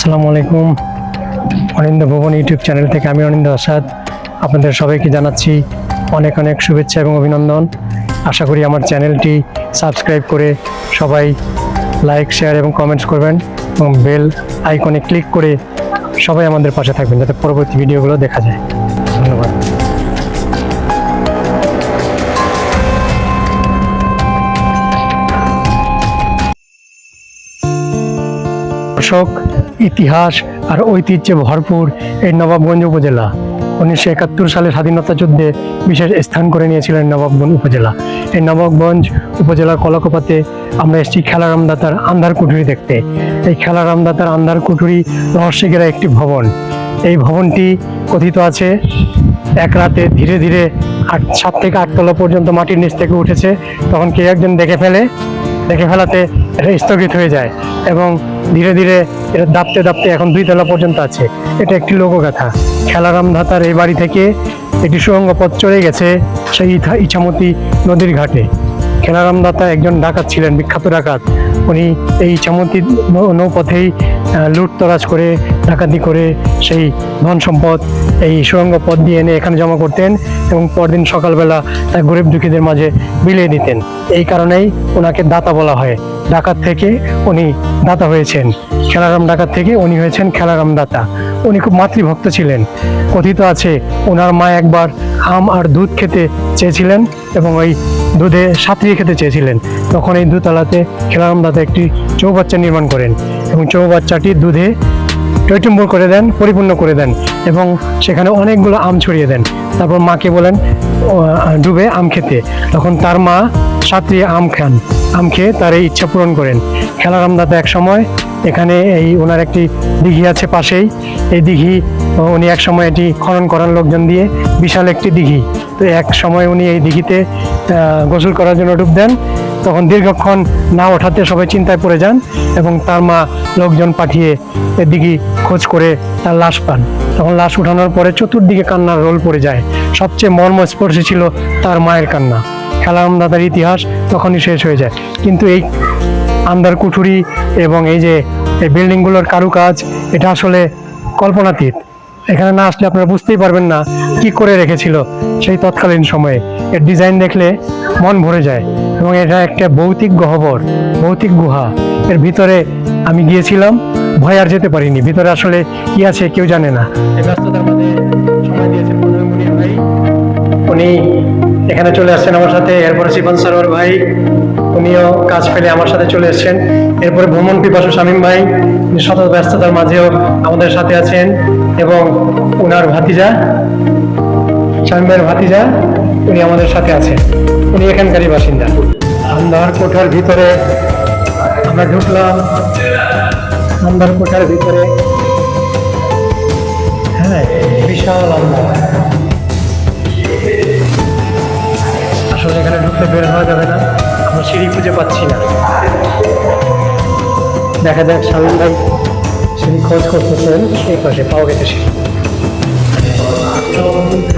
আসসালামু আলাইকুম। অনিন্দ ভবন ইউটিউব চ্যানেল থেকে আমি অনিন্দ আসাদ। আপনাদের সবাইকে জানাচ্ছি অনেক অনেক শুভেচ্ছা এবং অভিনন্দন। আশা করি আমার চ্যানেলটি সাবস্ক্রাইব করে সবাই লাইক, শেয়ার এবং কমেন্টস করবেন এবং বেল আইকনে ক্লিক করে সবাই আমাদের পাশে থাকবেন যাতে পরবর্তী ভিডিওগুলো দেখা যায়। ধন্যবাদ। দর্শক ইতিহাস আর ঐতিহ্যে ভরপুর এই নবাবগঞ্জ উপজেলা। উনিশশো একাত্তর সালে স্বাধীনতা যুদ্ধে বিশেষ স্থান করে নিয়েছিলেন নবাবগঞ্জ উপজেলা। এই নবাবগঞ্জ উপজেলার কলকপাতে আমরা এসেছি খেলারামদাতার আন্ধার কুঠুরি দেখতে। এই খেলারামদাতার আন্ধার কুঠুরি রহস্যের একটি ভবন। এই ভবনটি কথিত আছে, এক রাতে ধীরে ধীরে আট সাত থেকে আটতলা পর্যন্ত মাটির নিচ থেকে উঠেছে। তখন কে একজন দেখে ফেলে দেখে ফেলাতে এটা স্থগিত হয়ে যায় এবং ধীরে ধীরে এটা দাপতে দাপতে এখন দুই তলা পর্যন্ত আছে। এটা একটি লোকগাথা। খেলারাম ধাতার এই বাড়ি থেকে একটি সুরঙ্গ পথ চলে গেছে সেই ইছামতি নদীর ঘাটে। খেলারাম দাতা একজন ডাকাত ছিলেন, বিখ্যাত ডাকাত। উনি এই ইছামতি নৌ- নৌপথেই লুটতরাজ করে, ডাকাতি করে সেই ধন সম্পদ এই সুরঙ্গ পথ দিয়ে এনে এখানে জমা করতেন এবং পরদিন সকালবেলা তা গরিব দুঃখীদের মাঝে বিলিয়ে দিতেন। এই কারণেই ওনাকে দাতা বলা হয়। ডাকাত থেকে উনি দাতা হয়েছেন। খেলারাম ডাকাত থেকে উনি হয়েছেন খেলারাম দাতা। উনি খুব মাতৃভক্ত ছিলেন। কথিত আছে ওনার মা একবার আম আর দুধ খেতে চেয়েছিলেন এবং ওই দুধে সাঁতরিয়ে খেতে চেয়েছিলেন। তখন এই দুতলাতে খেলারাম দাতা একটি চৌবাচ্চা নির্মাণ করেন এবং চৌবাচ্চাটি দুধে টৈটুম্বর করে দেন, পরিপূর্ণ করে দেন এবং সেখানে অনেকগুলো আম ছড়িয়ে দেন। তারপর মাকে বলেন ডুবে আম খেতে। তখন তার মা সাঁতরিয়ে আম খান, আম খেয়ে তার এই ইচ্ছা পূরণ করেন। খেলারাম দাদা এক সময় এখানে এই ওনার একটি দিঘি আছে পাশেই। এই দিঘি উনি এক সময় এটি খনন করার লোকজন দিয়ে বিশাল একটি দিঘি। তো এক সময় উনি এই দিঘিতে গোসল করার জন্য ডুব দেন। তখন দীর্ঘক্ষণ না ওঠাতে সবাই চিন্তায় পড়ে যান এবং তার মা লোকজন পাঠিয়ে এদিকে খোঁজ করে তার লাশ পান। তখন লাশ উঠানোর পরে চতুর্দিকে কান্নার রোল পড়ে যায়। সবচেয়ে মর্মস্পর্শী ছিল তার মায়ের কান্না। খেলারাম দাদার ইতিহাস তখনই শেষ হয়ে যায়। কিন্তু এই আন্দার কুঠুরি এবং এই যে এই বিল্ডিংগুলোর কারুকাজ, এটা আসলে কল্পনাতীত। এখানে না আসলে আপনারা বুঝতেই পারবেন না কি করে রেখেছিল সেই তৎকালীন সময়ে। এর ডিজাইন দেখলে মন ভরে যায় এবং এটা একটা ভৌতিক গহ্বর, ভৌতিক গুহা। এর ভিতরে আমি গিয়েছিলাম, ভয় আর যেতে পারিনি। ভিতরে আসলে কি আছে কেউ জানে না। উনি এখানে চলে আসছেন আমার সাথে এরপরে সিফান সরোয়ার ভাই। উনিও কাজ ফেলে আমার সাথে চলে এসেছেন। এরপরে ভ্রমণ পিপাসু শামীম ভাই শত ব্যস্ততার মাঝেও আমাদের সাথে আছেন, এবং ওনার ভাতিজা, শামীম ভাইয়ের ভাতিজা, উনি আমাদের সাথে আছেন। উনি এখানকারই বাসিন্দা। আন্ধার কোঠার ভিতরে আমরা ঢুকলাম। আন্ধার কোঠার ভিতরে হ্যাঁ বিশাল আন্ধার। আসলে এখানে ঢুকতে বের হওয়া যাবে না। আমরা সিঁড়ি খুঁজে পাচ্ছি না। দেখা যাক শামীম ভাই সিঁড়ি খোঁজ করতেছেন এই পাশে পাওয়া গেছে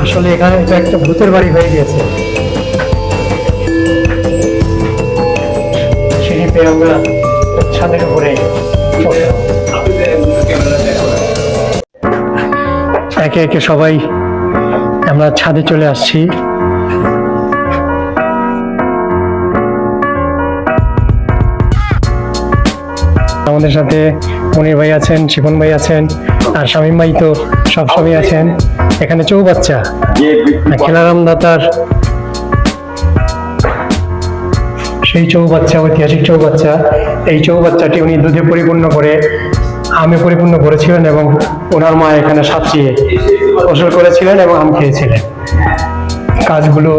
আসলে এখানে তো একটা ভূতের বাড়ি হয়ে গেছে সিঁড়ি পেয়ে আমরা ছাদের উপরে একে একে সবাই আমরা ছাদে চলে আসছি। আমাদের সাথে মনির ভাই আছেন শিপন ভাই আছেন, আর শামীম ভাই তো সবসময় আছেন। এখানে চৌবাচ্চা খেলারাম দাতার সেই চৌবাচ্চা, ঐতিহাসিক চৌবাচ্চা। এই চৌবাচ্চাটি উনি দুধে পরিপূর্ণ করে, আমে পরিপূর্ণ করেছিলেন এবং ওনার মা এখানে সাঁচিয়ে গোসল করেছিলেন এবং আম খেয়েছিলেন। কাজগুলো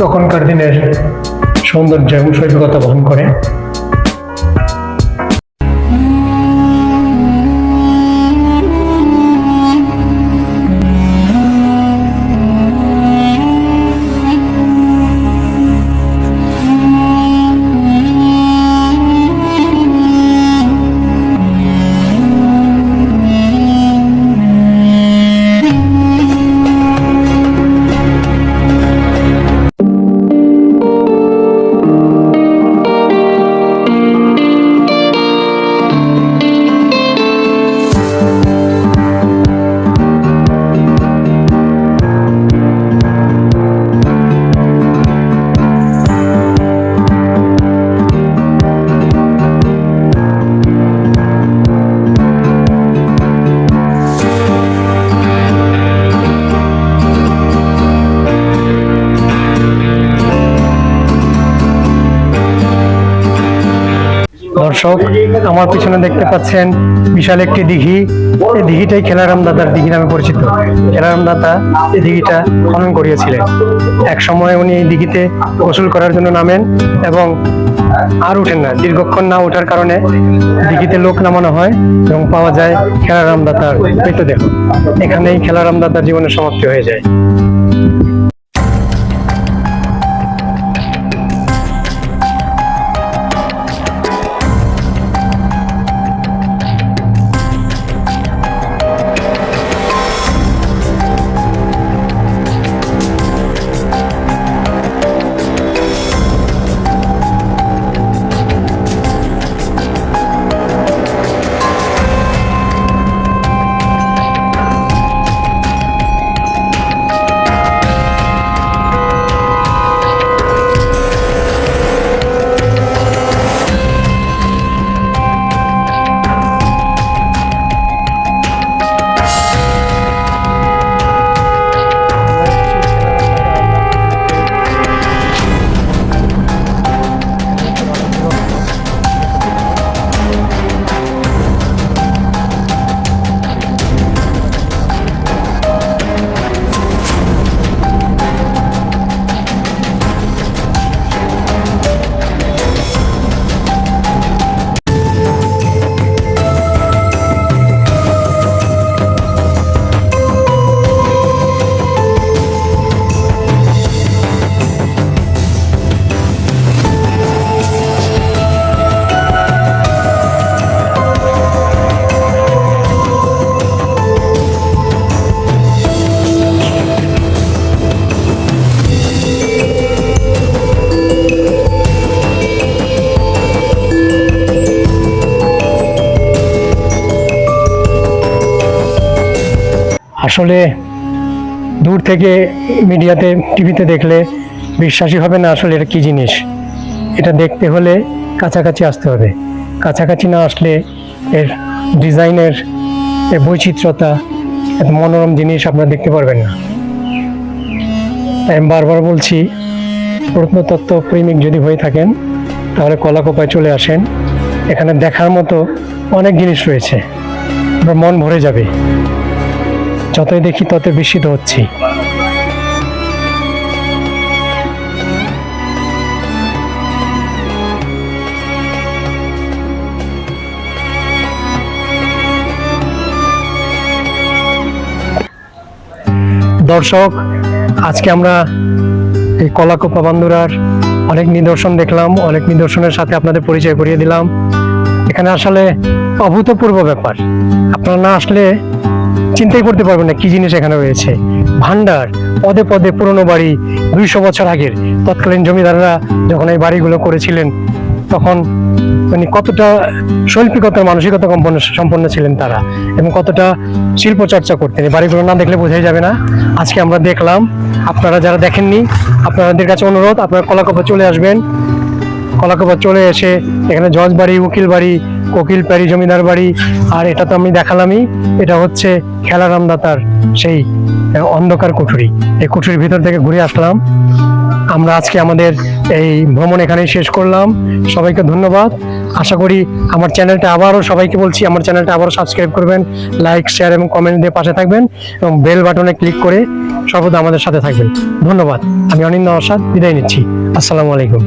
তখনকার দিনের সৌন্দর্য এবং শৈল্পিকতা বহন করে। দর্শক, আমার পিছনে দেখতে পাচ্ছেন বিশাল একটি দিঘি। এই দিঘিটাই খেলারাম দাদার দিঘি নামে পরিচিত। খেলারাম দাদা এই দিঘিটা খনন করিয়েছিলেন। এক সময় উনি এই দিঘিতে গোসল করার জন্য নামেন এবং আর উঠেন না। দীর্ঘক্ষণ না ওঠার কারণে দিঘিতে লোক নামানো হয় এবং পাওয়া যায় খেলারাম দাতার মৃতদেহ। এখানেই খেলারাম দাতার জীবনের সমাপ্তি হয়ে যায়। আসলে দূর থেকে মিডিয়াতে, টিভিতে দেখলে বিশ্বাসই হবে না আসলে এটা কী জিনিস। এটা দেখতে হলে কাছাকাছি আসতে হবে। কাছাকাছি না আসলে এর ডিজাইনের এর বৈচিত্র্যতা, এত মনোরম জিনিস আপনারা দেখতে পারবেন না। আমি বারবার বলছি, প্রত্নতত্ত্ব প্রেমিক যদি হয়ে থাকেন, তাহলে কলাকোপায় চলে আসেন। এখানে দেখার মতো অনেক জিনিস রয়েছে। মন ভরে যাবে। যতই দেখি তত বিস্মিত হচ্ছি। দর্শক, আজকে আমরা এই কলাকোপা বান্দুরার অনেক নিদর্শন দেখলাম, অনেক নিদর্শনের সাথে আপনাদের পরিচয় করিয়ে দিলাম। এখানে আসলে অভূতপূর্ব ব্যাপার। আপনারা না আসলে চিন্তাই করতে পারবেন না কি জিনিস এখানে রয়েছে। ভান্ডার, পদে পদে পুরনো বাড়ি, দুইশো বছর আগের। তৎকালীন জমিদাররা যখন এই বাড়িগুলো করেছিলেন, তখন মানে কতটা শৈল্পিকতার মানসিকতা সম্পন্ন সম্পন্ন ছিলেন তারা এবং কতটা শিল্প চর্চা করতেন। এই বাড়িগুলো না দেখলে বোঝাই যাবে না। আজকে আমরা দেখলাম, আপনারা যারা দেখেননি, আপনাদের কাছে অনুরোধ, আপনারা কলাকপা চলে আসবেন। কলাকপা চলে এসে এখানে জজ বাড়ি, উকিল বাড়ি কোকিল প্যারি জমিদার বাড়ি। আর এটা তো আমি দেখালামই, এটা হচ্ছে খেলারাম দাতার সেই অন্ধকার কুঠুরি। এই কুঠুরির ভিতর থেকে ঘুরে আসলাম। আমরা আজকে আমাদের এই ভ্রমণ এখানেই শেষ করলাম। সবাইকে ধন্যবাদ। আশা করি আমার চ্যানেলটা আবারও সবাইকে বলছি, আমার চ্যানেলটা আবারও সাবস্ক্রাইব করবেন লাইক শেয়ার এবং কমেন্ট দিয়ে পাশে থাকবেন এবং বেল বাটনে ক্লিক করে সর্বদা আমাদের সাথে থাকবেন। ধন্যবাদ। আমি অনিন্দ অসাদ বিদায় নিচ্ছি। আসসালামু আলাইকুম।